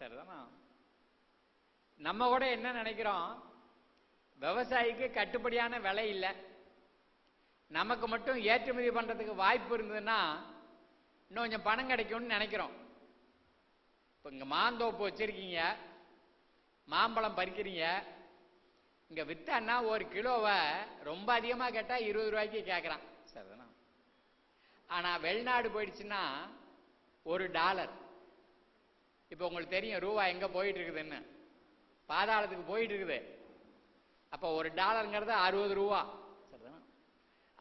சரிதானா? நம்ம கூட என்ன நினைக்கிறோம்? விவசாயிக்கு கட்டுப்படியான விலை இல்லை. நமக்கு மட்டும் ஏற்றுமதி பண்ணுறதுக்கு வாய்ப்பு இருந்ததுன்னா இன்னும் கொஞ்சம் பணம் கிடைக்கும்னு நினைக்கிறோம். இப்போ இங்கே மாந்தோப்பு வச்சிருக்கீங்க. மாம்பழம் பறிக்கிறீங்க. இங்கே விற்றான்னா ஒரு கிலோவை ரொம்ப அதிகமாக கேட்டால் இருபது ரூபாய்க்கு கேட்குறான் சரிதானா? ஆனால் வெளிநாடு போயிடுச்சுன்னா ஒரு டாலர். இப்போ உங்களுக்கு தெரியும் ரூபா எங்கே போயிட்டு இருக்குதுன்னு பாதாளத்துக்கு போயிட்டு இருக்குது அப்போ ஒரு டாலருங்கிறது அறுபது ரூபா. சரிதானா?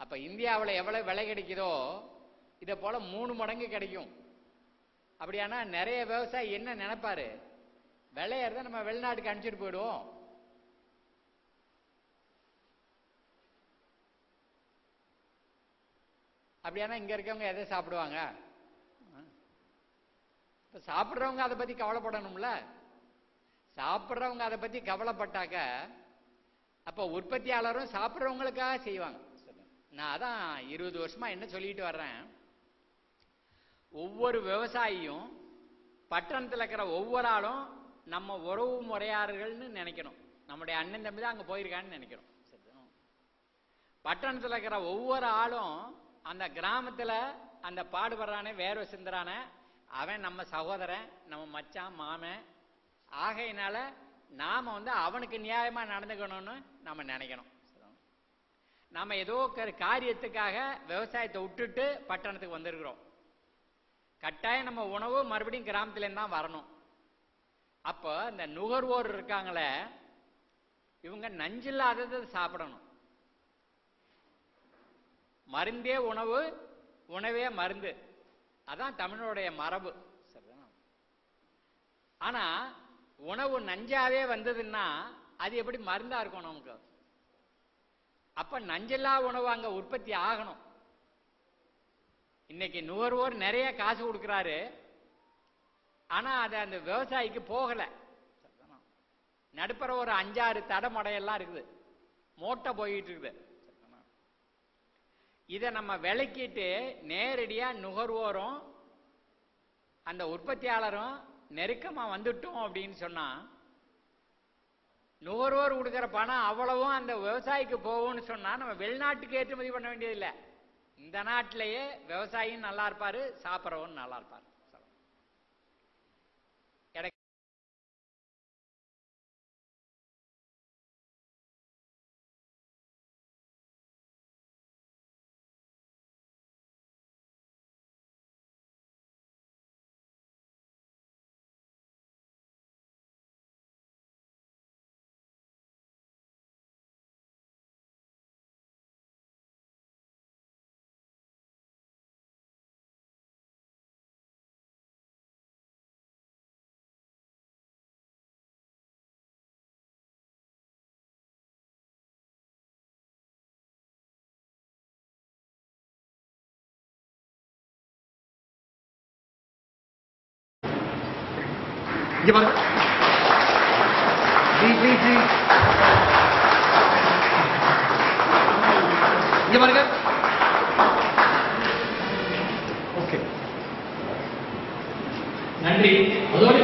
அப்போ இந்தியாவில் எவ்வளோ விலை கிடைக்குதோ இதை போல் மூணு மடங்கு கிடைக்கும். அப்படியானா நிறைய விவசாயி என்ன நினைப்பாரு? விளையறத நம்ம வெளிநாட்டுக்கு அனுப்பிச்சிட்டு போயிடுவோம். அப்படியானா இங்கே இருக்கவங்க எதை சாப்பிடுவாங்க? இப்ப சாப்பிட்றவங்க அதை பத்தி கவலைப்படணும்ல? சாப்பிட்றவங்க அதை பத்தி கவலைப்பட்டாக்க அப்ப உற்பத்தியாளரும் சாப்பிட்றவங்களுக்காக செய்வாங்க. நான் அதான் இருபது வருஷமா என்ன சொல்லிட்டு வர்றேன்? ஒவ்வொரு விவசாயியும் பட்டணத்தில் இருக்கிற ஒவ்வொரு ஆளும் நம்ம உறவு முறையாளர்கள்னு நினைக்கணும். நம்முடைய அண்ணன் தம்பி தான் அங்க போயிருக்கான்னு நினைக்கிறோம் பட்டணத்தில் இருக்கிற ஒவ்வொரு ஆளும் அந்த கிராமத்துல அந்த பாடுபடுறானே வேர்வை சிந்துறானே அவன் நம்ம சகோதரன் நம்ம மச்சான் மாமன். ஆகையினால நாம வந்து அவனுக்கு நியாயமா நடந்துக்கணும்னு நம்ம நினைக்கணும். நம்ம ஏதோ காரியத்துக்காக விவசாயத்தை விட்டுட்டு பட்டணத்துக்கு வந்திருக்கிறோம். கட்டாயம் நம்ம உணவு மறுபடியும் கிராமத்துலேருந்து தான் வரணும். அப்போ இந்த நுகர்வோர் இருக்காங்களே இவங்க நஞ்சில்லாததை சாப்பிடணும். மருந்தே உணவு உணவே மருந்து. அதான் தமிழனுடைய மரபு. சரிதானா ஆனா உணவு நஞ்சாவே வந்ததுன்னா அது எப்படி மருந்தா இருக்கும் நமக்கு? அப்ப நஞ்செல்லா உணவு அங்க உற்பத்தி ஆகணும். இன்னைக்கு நுகர்வோர் நிறைய காசு கொடுக்கிறாரு. ஆனா அது அந்த விவசாயிக்கு போகல. நடுப்புற ஒரு அஞ்சாறு தடமடையெல்லாம் இருக்குது. மோட்டை போயிட்டு இருக்குது. இதை நம்ம விளக்கிட்டு நேரடியாக நுகர்வோரும் அந்த உற்பத்தியாளரும் நெருக்கமாக வந்துட்டோம் அப்படின்னு சொன்னால் நுகர்வோர் கொடுக்குற பணம் அவ்வளவும் அந்த விவசாயிக்கு போகும்னு சொன்னால் நம்ம வெளிநாட்டுக்கு ஏற்றுமதி பண்ண வேண்டியதில்லை. இந்த நாட்டிலேயே விவசாயியும் நல்லா இருப்பார் சாப்பிட்றவன் நல்லா இருப்பார். இங்க பாருங்க இங்க பாருங்க ஓகே நன்றி. அதோட